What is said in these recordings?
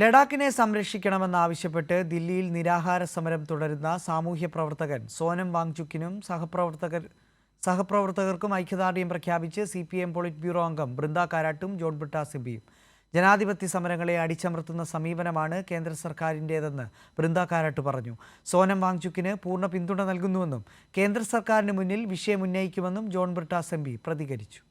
ലഡാക്കിനെ സംരക്ഷിക്കണമെന്നാവശ്യപ്പെട്ട് ദില്ലിയിൽ നിരാഹാര സമരം തുടരുന്ന സാമൂഹ്യ പ്രവർത്തകൻ സോനം വാങ്ചുക്കിനും സഹപ്രവർത്തകർ സഹപ്രവർത്തകർക്കും ഐക്യദാർഢ്യം പ്രഖ്യാപിച്ച് C P M polit bureau അംഗം ബൃന്ദ കാരാട്ടും ജോൺ ബ്രിട്ടാസ് എംപിയും ജനാധിപത്യ സമരങ്ങളെ അടിച്ചമർത്തുന്ന സമീപനമാണ് കേന്ദ്ര സർക്കാരിന്റേതെന്ന് ബൃന്ദ കാരാട്ട് പറഞ്ഞു. സോനം വാങ്ചുക്കിന് പൂർണ പിന്തുണ നൽകുന്നുവെന്നും കേന്ദ്ര സർക്കാരിന് മുന്നിൽ വിഷയം ഉന്നയിക്കുമെന്നും ജോൺ ബ്രിട്ടാസ് എം പ്രതികരിച്ചു.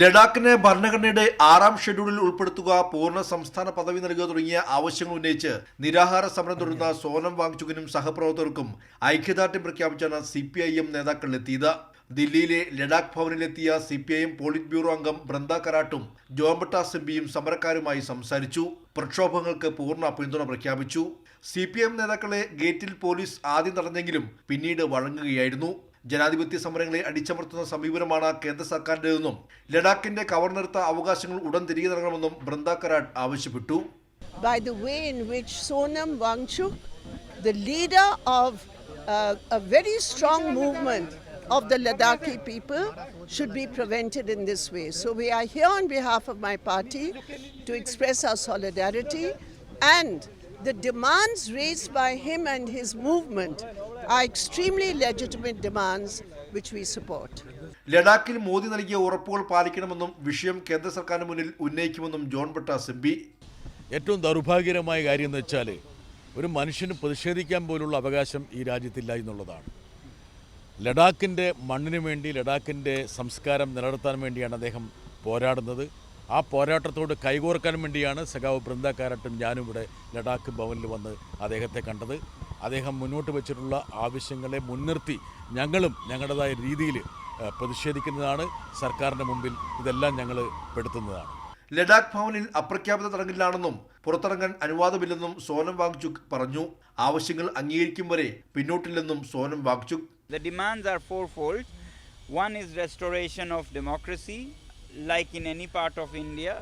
ലഡാക്കിന് ഭരണഘടനയുടെ ആറാം ഷെഡ്യൂളിൽ ഉൾപ്പെടുത്തുക പൂർണ സംസ്ഥാന പദവി നൽകുക തുടങ്ങിയ ആവശ്യങ്ങൾ ഉന്നയിച്ച് നിരാഹാര സമരം തുടരുന്ന സോനം വാങ്ചുകിനും സഹപ്രവർത്തകർക്കും ഐക്യദാർഢ്യം പ്രഖ്യാപിച്ചാണ് സി പി ഐ എം നേതാക്കളിലെത്തിയത്. ദില്ലിയിലെ Ladakh ഭവനിലെത്തിയ C P I M polit bureau അംഗം ബൃന്ദ കരാട്ടും ജോംബട്ട സിബിയും സമരക്കാരുമായി സംസാരിച്ചു. പ്രക്ഷോഭങ്ങൾക്ക് പൂർണ പിന്തുണ പ്രഖ്യാപിച്ചു. സി പി എം നേതാക്കളെ ഗേറ്റിൽ പോലീസ് ആദ്യം തടഞ്ഞെങ്കിലും പിന്നീട് വഴങ്ങുകയായിരുന്നു. ജനാധിപത്യ സമരങ്ങളെ അടിച്ചമർത്തുന്ന സമീപനമാണ് കേന്ദ്ര സർക്കാരിന്റെതെന്നും ലഡാക്കിന്റെ കവർന്നെടുത്ത അവകാശങ്ങൾ ഉടൻ തിരികെ നൽകണമെന്നും ബൃന്ദ കരാട്ട് ആവശ്യപ്പെട്ടു by the way in which Sonam Wangchuk, the leader of uh, a very strong movement of the Ladakhi people, should be prevented in this way. So we are here on behalf of my party to express our solidarity and the demands raised by him and his movement are extremely legitimate demands which we support. ലഡാക്കിൽ മോദി നൽകിയ ഉറപ്പുകൾ പാലിക്കണമെന്നും വിഷയം കേന്ദ്ര സർക്കാരിന് മുന്നിൽ ഉന്നയിക്കുമെന്നും John Brittas M P. ഏറ്റവും ദൗർഭാഗ്യകരമായ കാര്യം എന്ന് വെച്ചാൽ ഒരു മനുഷ്യന് പ്രതിഷേധിക്കാൻ പോലുള്ള അവകാശം ഈ രാജ്യത്തില്ല എന്നുള്ളതാണ്. ലഡാക്കിന്റെ മണ്ണിന് വേണ്ടി ലഡാക്കിന്റെ സംസ്കാരം നിലനിർത്താൻ വേണ്ടിയാണ് അദ്ദേഹം പോരാടുന്നത്. ആ പോരാട്ടത്തോട് കൈകോർക്കാൻ വേണ്ടിയാണ് സഖാവ് ബൃന്ദക്കാരട്ടും ഞാനും ഇവിടെ ലഡാക്ക് ഭവനിൽ വന്ന് അദ്ദേഹത്തെ കണ്ടത്. അദ്ദേഹം മുന്നോട്ട് വെച്ചിട്ടുള്ള ആവശ്യങ്ങളെ മുൻനിർത്തി ഞങ്ങളും ഞങ്ങളുടേതായ രീതിയിൽ പ്രതിഷേധിക്കുന്നതാണ് സർക്കാരിന്റെ മുമ്പിൽ ഇതെല്ലാം ഞങ്ങൾ പെടുത്തുന്നതാണ് ലഡാക്ക് ഭവനിൽ അപ്രഖ്യാപിത തടങ്കലിലാണെന്നും പുറത്തിറങ്ങാൻ അനുവാദമില്ലെന്നും സോനം വാങ്ചുക് പറഞ്ഞു ആവശ്യങ്ങൾ അംഗീകരിക്കും വരെ പിന്നോട്ടില്ലെന്നും Sonam Wangchuk The demands are fourfold. One is restoration of democracy, like in any part of India.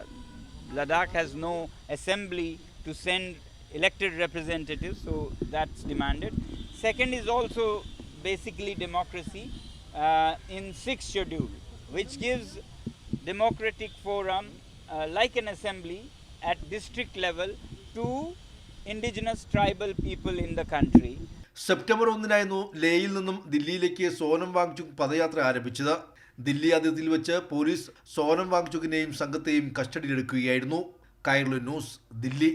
Ladakh has no assembly to send elected representatives, so that's demanded. Second is also basically democracy uh, in sixth schedule, which gives democratic forum uh, like an assembly at district level to indigenous tribal people in the country. September ഒന്നിനായിരുന്നു ലേയിൽ നിന്നും ദില്ലിയിലേക്ക് സോനം വാങ്ചുക് പദയാത്ര ആരംഭിച്ചത് ദില്ലി അതിർത്തിയിൽ വെച്ച് police Sonam വാങ്ചുകിനെയും സംഘത്തെയും കസ്റ്റഡിയിലെടുക്കുകയായിരുന്നു കൈർലു news Delhi